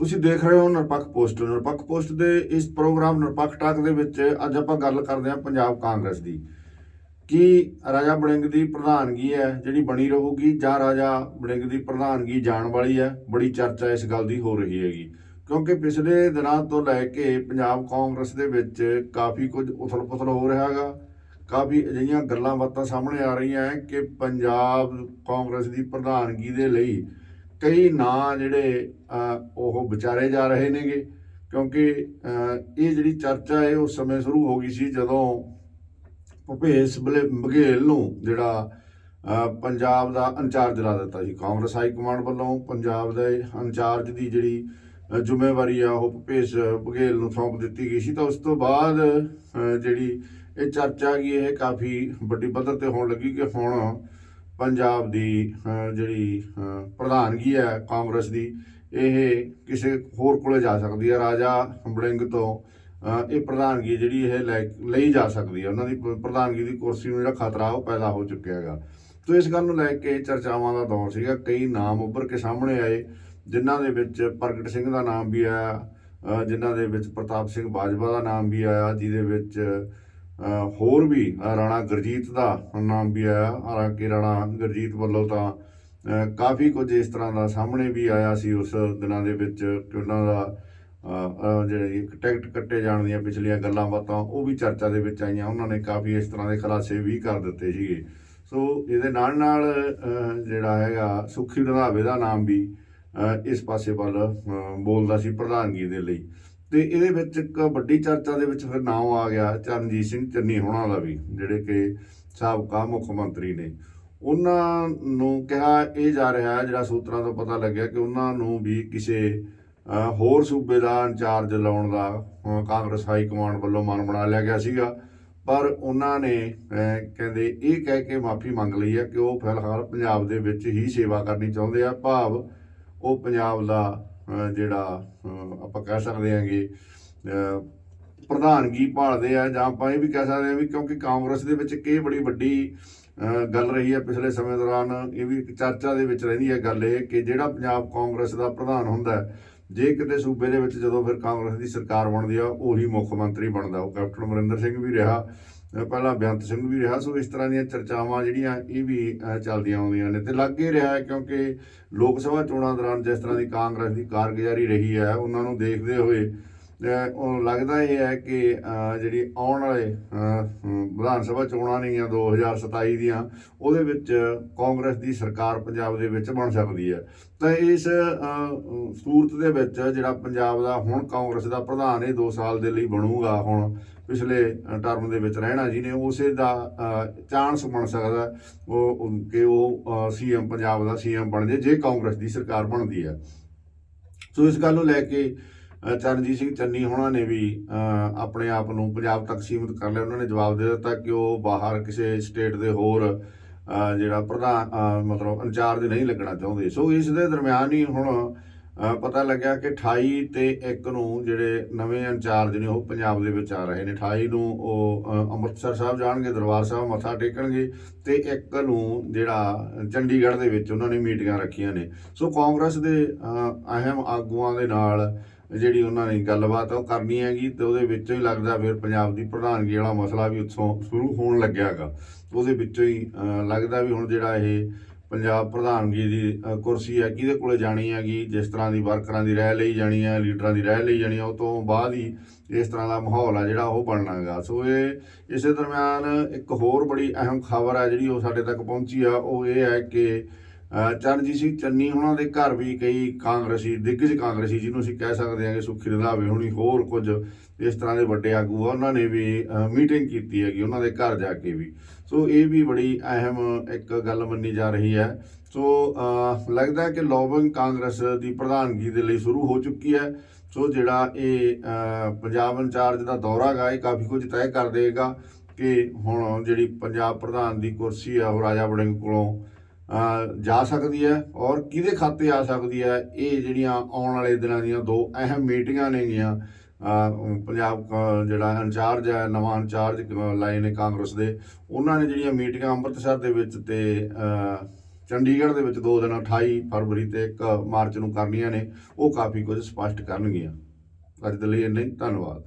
ਤੁਸੀਂ ਦੇਖ ਰਹੇ ਹੋ ਨਿਰਪੱਖ ਪੋਸਟ। ਨਿਰਪੱਖ ਪੋਸਟ ਦੇ ਇਸ ਪ੍ਰੋਗਰਾਮ ਨਿਰਪੱਖ ਟਾਕ ਦੇ ਵਿੱਚ ਅੱਜ ਆਪਾਂ ਗੱਲ ਕਰਦੇ ਹਾਂ ਪੰਜਾਬ ਕਾਂਗਰਸ ਦੀ। ਕੀ ਰਾਜਾ ਬੜਿੰਗ ਦੀ ਪ੍ਰਧਾਨਗੀ ਹੈ, ਜਿਹੜੀ ਬਣੀ ਰਹੂਗੀ, ਜਾਂ ਰਾਜਾ ਬੜਿੰਗ ਦੀ ਪ੍ਰਧਾਨਗੀ ਜਾਣ ਵਾਲੀ ਹੈ, ਬੜੀ ਚਰਚਾ ਇਸ ਗੱਲ ਦੀ ਹੋ ਰਹੀ ਹੈਗੀ। ਕਿਉਂਕਿ ਪਿਛਲੇ ਦਿਨਾਂ ਤੋਂ ਲੈ ਕੇ ਪੰਜਾਬ ਕਾਂਗਰਸ ਦੇ ਵਿੱਚ ਕਾਫੀ ਕੁਝ ਉਥਲ-ਪੁਥਲ ਹੋ ਰਿਹਾ ਹੈਗਾ। ਕਾਫੀ ਅਜਿਹੀਆਂ ਗੱਲਾਂ ਬਾਤਾਂ ਸਾਹਮਣੇ ਆ ਰਹੀਆਂ ਹੈ ਕਿ ਪੰਜਾਬ ਕਾਂਗਰਸ ਦੀ ਪ੍ਰਧਾਨਗੀ ਦੇ ਲਈ ਕਈ ਨਾਂ ਜਿਹੜੇ ਉਹ ਵਿਚਾਰੇ ਜਾ ਰਹੇ ਨੇਗੇ, ਕਿਉਂਕਿ ਇਹ ਜਿਹੜੀ ਚਰਚਾ ਹੈ ਉਸ ਸਮੇਂ ਸ਼ੁਰੂ ਹੋ ਗਈ ਸੀ ਜਦੋਂ ਭੁਪੇਸ਼ ਬਲੇ, ਬਘੇਲ ਨੂੰ ਜਿਹੜਾ ਪੰਜਾਬ ਦਾ ਇੰਚਾਰਜ ਲਾ ਦਿੱਤਾ ਸੀ। ਕਾਂਗਰਸ ਹਾਈ ਕਮਾਂਡ ਵੱਲੋਂ ਪੰਜਾਬ ਦੇ ਇੰਚਾਰਜ ਦੀ ਜਿਹੜੀ ਜ਼ਿੰਮੇਵਾਰੀ ਆ, ਉਹ ਭੁਪੇਸ਼ ਬਘੇਲ ਨੂੰ ਸੌਂਪ ਦਿੱਤੀ ਗਈ ਸੀ। ਤਾਂ ਉਸ ਤੋਂ ਬਾਅਦ ਜਿਹੜੀ ਇਹ ਚਰਚਾ ਗਈ ਇਹ ਕਾਫੀ ਵੱਡੀ ਪੱਧਰ ਤੇ ਹੋਣ ਲੱਗੀ ਕਿ ਹੁਣ ਪੰਜਾਬ ਦੀ ਜਿਹੜੀ ਪ੍ਰਧਾਨਗੀ ਹੈ ਕਾਂਗਰਸ ਦੀ, ਇਹ ਕਿਸੇ ਹੋਰ ਕੋਲੇ ਜਾ ਸਕਦੀ ਹੈ। ਰਾਜਾ ਬੜਿੰਗ ਤੋਂ ਇਹ ਪ੍ਰਧਾਨਗੀ ਜਿਹੜੀ ਇਹ ਲੈ- ਲਈ ਜਾ ਸਕਦੀ ਹੈ। ਉਹਨਾਂ ਦੀ ਪ- ਪ੍ਰਧਾਨਗੀ ਦੀ ਕੁਰਸੀ ਨੂੰ ਜਿਹੜਾ ਖਤਰਾ ਉਹ ਪੈਦਾ ਹੋ ਚੁੱਕਿਆ ਹੈਗਾ। ਸੋ ਇਸ ਗੱਲ ਨੂੰ ਲੈ ਕੇ ਚਰਚਾਵਾਂ ਦਾ ਦੌਰ ਸੀਗਾ। ਕਈ ਨਾਮ ਉੱਭਰ ਕੇ ਸਾਹਮਣੇ ਆਏ, ਜਿਨ੍ਹਾਂ ਦੇ ਵਿੱਚ ਪ੍ਰਗਟ ਸਿੰਘ ਦਾ ਨਾਮ ਵੀ ਆਇਆ ਜਿਨ੍ਹਾਂ ਦੇ ਵਿੱਚ ਪ੍ਰਤਾਪ ਸਿੰਘ ਬਾਜਵਾ ਦਾ ਨਾਮ ਵੀ ਆਇਆ, ਜਿਹਦੇ ਵਿੱਚ ਹੋਰ ਵੀ ਰਾਣਾ ਗੁਰਜੀਤ ਦਾ ਨਾਮ ਵੀ ਆਇਆ। ਹਾਲਾਂਕਿ ਰਾਣਾ ਗੁਰਜੀਤ ਵੱਲੋਂ ਤਾਂ ਕਾਫੀ ਕੁਝ ਇਸ ਤਰ੍ਹਾਂ ਦਾ ਸਾਹਮਣੇ ਵੀ ਆਇਆ ਸੀ ਉਸ ਦਿਨਾਂ ਦੇ ਵਿੱਚ ਕਿ ਉਹਨਾਂ ਦਾ ਅਹ, ਜਿਹੜੇ ਇੱਕ ਟਿਕਟ ਕੱਟੇ ਜਾਣ ਦੀਆਂ ਪਿਛਲੀਆਂ ਗੱਲਾਂ ਬਾਤਾਂ ਉਹ ਵੀ ਚਰਚਾ ਦੇ ਵਿੱਚ ਆਈਆਂ। ਉਹਨਾਂ ਨੇ ਕਾਫੀ ਇਸ ਤਰ੍ਹਾਂ ਦੇ ਖੁਲਾਸੇ ਵੀ ਕਰ ਦਿੱਤੇ ਸੀਗੇ। ਸੋ ਇਹਦੇ ਨਾਲ ਨਾਲ ਜਿਹੜਾ ਹੈਗਾ ਸੁਖੀ ਰੰਧਾਵੇ ਦਾ ਨਾਮ ਵੀ ਇਸ ਪਾਸੇ ਵੱਲ ਬੋਲਦਾ ਸੀ ਪ੍ਰਧਾਨਗੀ ਦੇ ਲਈ। ਤੇ ਇਹਦੇ ਵਿੱਚ ਇੱਕ ਵੱਡੀ ਚਰਚਾ ਦੇ ਵਿੱਚ ਫਿਰ ਨਾਮ ਆ ਗਿਆ ਚਰਨਜੀਤ ਸਿੰਘ ਚੰਨੀ ਹੋਣਾ ਦਾ ਵੀ, ਜਿਹੜੇ ਕਿ ਸਾਬਕਾ ਮੁੱਖ ਮੰਤਰੀ ਨੇ। ਉਹਨਾਂ ਨੂੰ ਕਿਹਾ ਇਹ ਜਾ ਰਿਹਾ, ਜਿਹੜਾ ਸੂਤਰਾਂ ਤੋਂ ਪਤਾ ਲੱਗਿਆ ਕਿ ਉਹਨਾਂ ਨੂੰ ਵੀ ਕਿਸੇ ਹੋਰ ਸੂਬੇ ਦਾ ਇੰਚਾਰਜ ਲਾਉਣ ਦਾ ਕਾਂਗਰਸ ਹਾਈ ਕਮਾਂਡ ਵੱਲੋਂ ਮਨ ਬਣਾ ਲਿਆ ਗਿਆ ਸੀਗਾ। ਪਰ ਉਹਨਾਂ ਨੇ ਕਹਿੰਦੇ ਇਹ ਕਹਿ ਕੇ ਮਾਫੀ ਮੰਗ ਲਈ ਹੈ ਕਿ ਉਹ ਫਿਲਹਾਲ ਪੰਜਾਬ ਦੇ ਵਿੱਚ ਹੀ ਸੇਵਾ ਕਰਨੀ ਚਾਹੁੰਦੇ ਆ। ਭਾਵ ਉਹ ਪੰਜਾਬ ਦਾ ਜਿਹੜਾ ਆਪਾਂ ਕਹਿ ਸਕਦੇ ਹਾਂਗੇ ਅਹ, ਪ੍ਰਧਾਨਗੀ ਭਾਲਦੇ ਆ ਜਾਂ ਆਪਾਂ ਇਹ ਵੀ ਕਹਿ ਸਕਦੇ ਹਾਂ ਵੀ ਕਿਉਂਕਿ ਕਾਂਗਰਸ ਦੇ ਵਿੱਚ ਇੱਕ ਇਹ ਬੜੀ ਵੱਡੀ ਗੱਲ ਰਹੀ ਹੈ ਪਿਛਲੇ ਸਮੇਂ ਦੌਰਾਨ ਇਹ ਵੀ ਇੱਕ ਚਰਚਾ ਦੇ ਵਿੱਚ ਰਹਿੰਦੀ ਹੈ ਗੱਲ ਇਹ ਕਿ ਜਿਹੜਾ ਪੰਜਾਬ ਕਾਂਗਰਸ ਦਾ ਪ੍ਰਧਾਨ ਹੁੰਦਾ ਜੇ ਕਿਤੇ ਸੂਬੇ ਦੇ ਵਿੱਚ ਜਦੋਂ ਫਿਰ ਕਾਂਗਰਸ ਦੀ ਸਰਕਾਰ ਬਣਦੀ ਆ ਉਹੀ ਮੁੱਖ ਮੰਤਰੀ ਬਣਦਾ। ਉਹ ਕੈਪਟਨ ਅਮਰਿੰਦਰ ਸਿੰਘ ਵੀ ਰਿਹਾ ਪਹਿਲਾਂ ਬੇਅੰਤ ਸਿੰਘ ਵੀ ਰਿਹਾ, ਸੋ ਇਸ ਤਰ੍ਹਾਂ ਦੀਆਂ ਚਰਚਾਵਾਂ ਜਿਹੜੀਆਂ ਇਹ ਵੀ ਚੱਲਦੀਆਂ ਆਉਂਦੀਆਂ ਨੇ ਤੇ ਹੀ ਰਿਹਾ ਹੈ ਕਿਉਂਕਿ ਲੋਕ ਸਭਾ ਚੋਣਾਂ ਦੌਰਾਨ ਜਿਸ ਤਰ੍ਹਾਂ ਦੀ ਕਾਂਗਰਸ ਦੀ ਕਾਰਗੁਜ਼ਾਰੀ ਰਹੀ ਹੈ, ਉਹਨਾਂ ਨੂੰ ਦੇਖਦੇ ਹੋਏ ਉਹ ਲੱਗਦਾ ਇਹ ਹੈ ਕਿ ਜਿਹੜੀ ਆਉਣ ਵਾਲੇ ਵਿਧਾਨ ਸਭਾ ਚੋਣਾਂ ਨੇਗੀਆਂ 2027 ਦੀਆਂ, ਉਹਦੇ ਵਿੱਚ ਕਾਂਗਰਸ ਦੀ ਸਰਕਾਰ ਪੰਜਾਬ ਦੇ ਵਿੱਚ ਬਣ ਸਕਦੀ ਹੈ। ਤਾਂ ਇਸ ਸੂਰਤ ਦੇ ਵਿੱਚ ਜਿਹੜਾ ਪੰਜਾਬ ਦਾ ਹੁਣ ਕਾਂਗਰਸ ਦਾ ਪ੍ਰਧਾਨ ਇਹ 2 ਸਾਲ ਦੇ ਲਈ ਬਣੂਗਾ, ਹੁਣ ਪਿਛਲੇ ਟਰਮ ਦੇ ਵਿੱਚ ਰਹਿਣਾ ਜੀ ਨੇ, ਉਸੇ ਦਾ ਚਾਂਸ ਬਣ ਸਕਦਾ ਉਹ ਕਿ ਉਹ ਸੀਐਮ ਪੰਜਾਬ ਦਾ ਸੀਐਮ ਬਣ ਜੇ ਜੇ ਕਾਂਗਰਸ ਦੀ ਸਰਕਾਰ ਬਣਦੀ ਹੈ। ਸੋ ਇਸ ਗੱਲ ਨੂੰ ਲੈ ਕੇ ਚਰਨਜੀਤ ਸਿੰਘ ਚੰਨੀ ਹੋਣਾ ਨੇ ਵੀ ਆਪਣੇ ਆਪ ਨੂੰ ਪੰਜਾਬ ਤੱਕ ਸੀਮਿਤ ਕਰ ਲਿਆ। ਉਹਨਾਂ ਨੇ ਜਵਾਬ ਦੇ ਦਿੱਤਾ ਕਿ ਉਹ ਬਾਹਰ ਕਿਸੇ ਸਟੇਟ ਦੇ ਹੋਰ ਜਿਹੜਾ ਪ੍ਰਧਾਨ ਮਤਲਬ ਇੰਚਾਰਜ ਨਹੀਂ ਲੱਗਣਾ ਚਾਹੁੰਦੇ। ਸੋ ਇਸ ਦੇ ਦਰਮਿਆਨ ਹੀ ਹੁਣ ਪਤਾ ਲੱਗਿਆ ਕਿ 28 ਤੇ 1 ਨੂੰ ਜਿਹੜੇ ਨਵੇਂ ਇੰਚਾਰਜ ਨੇ ਉਹ ਪੰਜਾਬ ਦੇ ਵਿੱਚ ਆ ਰਹੇ ਨੇ। 28 ਨੂੰ ਉਹ ਅੰਮ੍ਰਿਤਸਰ ਸਾਹਿਬ ਜਾਣਗੇ, ਦਰਬਾਰ ਸਾਹਿਬ ਮੱਥਾ ਟੇਕਣਗੇ ਤੇ 1 ਨੂੰ ਜਿਹੜਾ ਚੰਡੀਗੜ੍ਹ ਦੇ ਵਿੱਚ ਉਹਨਾਂ ਨੇ ਮੀਟਿੰਗਾਂ ਰੱਖੀਆਂ ਨੇ। ਸੋ ਕਾਂਗਰਸ ਦੇ ਅਹਿਮ ਆਗੂਆਂ ਦੇ ਨਾਲ ਜਿਹੜੀ ਉਹਨਾਂ ਨੇ ਗੱਲਬਾਤ ਆ ਉਹ ਕਰਨੀ ਹੈਗੀ ਤੇ ਉਹਦੇ ਵਿੱਚੋਂ ਹੀ ਲੱਗਦਾ ਫਿਰ ਪੰਜਾਬ ਦੀ ਪ੍ਰਧਾਨਗੀ ਵਾਲਾ ਮਸਲਾ ਵੀ ਉੱਥੋਂ ਸ਼ੁਰੂ ਹੋਣ ਲੱਗਿਆਗਾ। ਉਹਦੇ ਵਿੱਚੋਂ ਹੀ ਲੱਗਦਾ ਵੀ ਹੁਣ ਜਿਹੜਾ ਇਹ ਪੰਜਾਬ ਪ੍ਰਧਾਨਗੀ ਦੀ ਕੁਰਸੀ ਹੈ, ਕਿਹਦੇ ਕੋਲੇ ਜਾਣੀ ਹੈਗੀ? ਜਿਸ ਤਰ੍ਹਾਂ ਦੀ ਵਰਕਰਾਂ ਦੀ ਰਹਿ ਲਈ ਜਾਣੀ ਹੈ, ਲੀਡਰਾਂ ਦੀ ਰਹਿ ਲਈ ਜਾਣੀ ਹੈ, ਉਹ ਤੋਂ ਬਾਅਦ ਹੀ ਇਸ ਤਰ੍ਹਾਂ ਦਾ ਮਾਹੌਲ ਆ ਜਿਹੜਾ ਉਹ ਬਣਨਾਗਾ। ਸੋ ਇਹ ਇਸੇ ਦਰਮਿਆਨ ਇੱਕ ਹੋਰ ਬੜੀ ਅਹਿਮ ਖਬਰ ਹੈ ਜਿਹੜੀ ਉਹ ਸਾਡੇ ਤੱਕ ਪਹੁੰਚੀ ਆ, ਉਹ ਇਹ ਹੈ ਕਿ ਚਰਨਜੀਤ ਸਿੰਘ ਚੰਨੀ ਉਹਨਾਂ ਦੇ ਘਰ ਵੀ ਕਈ ਕਾਂਗਰਸੀ, ਦਿੱਗਜ ਕਾਂਗਰਸੀ ਜਿਹਨੂੰ ਅਸੀਂ ਕਹਿ ਸਕਦੇ ਹਾਂ ਕਿ ਸੁਖੀ ਰੰਧਾਵੇ ਹੋਣੀ, ਹੋਰ ਕੁਝ ਇਸ ਤਰ੍ਹਾਂ ਦੇ ਵੱਡੇ ਆਗੂ ਆ, ਉਹਨਾਂ ਨੇ ਵੀ ਮੀਟਿੰਗ ਕੀਤੀ ਹੈਗੀ, ਉਹਨਾਂ ਦੇ ਘਰ ਜਾ ਕੇ ਵੀ। ਸੋ ਇਹ ਵੀ ਬੜੀ ਅਹਿਮ ਇੱਕ ਗੱਲ ਮੰਨੀ ਜਾ ਰਹੀ ਹੈ। ਸੋ ਲੱਗਦਾ ਹੈ ਕਿ ਲੋਬਿੰਗ ਕਾਂਗਰਸ ਦੀ ਪ੍ਰਧਾਨਗੀ ਦੇ ਲਈ ਸ਼ੁਰੂ ਹੋ ਚੁੱਕੀ ਹੈ। ਸੋ ਜਿਹੜਾ ਇਹ ਪੰਜਾਬ ਇੰਚਾਰਜ ਦਾ ਦੌਰਾ ਗਾ, ਇਹ ਕਾਫੀ ਕੁਝ ਤੈਅ ਕਰ ਦੇਗਾ ਕਿ ਹੁਣ ਜਿਹੜੀ ਪੰਜਾਬ ਪ੍ਰਧਾਨ ਦੀ ਕੁਰਸੀ ਆ, ਉਹ ਰਾਜਾ ਵੜਿੰਗ ਕੋਲੋਂ ਜਾ ਸਕਦੀ ਹੈ ਔਰ ਕਿਹਦੇ ਖਾਤੇ ਆ ਸਕਦੀ ਹੈ? ਇਹ ਜਿਹੜੀਆਂ ਆਉਣ ਵਾਲੇ ਦਿਨਾਂ ਦੀਆਂ ਦੋ ਅਹਿਮ ਮੀਟਿੰਗਾਂ ਨੇਗੀਆਂ। ਪੰਜਾਬ ਕ- ਜਿਹੜਾ ਇੰਚਾਰਜ ਹੈ, ਨਵਾਂ ਇੰਚਾਰਜ ਲਾਏ ਨੇ ਕਾਂਗਰਸ ਦੇ। ਉਹਨਾਂ ਨੇ ਜਿਹੜੀਆਂ ਮੀਟਿੰਗਾਂ ਅੰਮ੍ਰਿਤਸਰ ਦੇ ਵਿੱਚ ਤੇ ਚੰਡੀਗੜ੍ਹ ਦੇ ਵਿੱਚ ਦੋ ਦਿਨ 28 ਫਰਵਰੀ ਤੇ 1 ਮਾਰਚ ਨੂੰ ਕਰਨੀਆਂ ਨੇ, ਉਹ ਕਾਫੀ ਕੁਝ ਸਪਸ਼ਟ ਕਰਨਗੀਆਂ। ਅੱਜ ਦੇ ਲਈ ਇੰਨਾ ਹੀ। ਧੰਨਵਾਦ।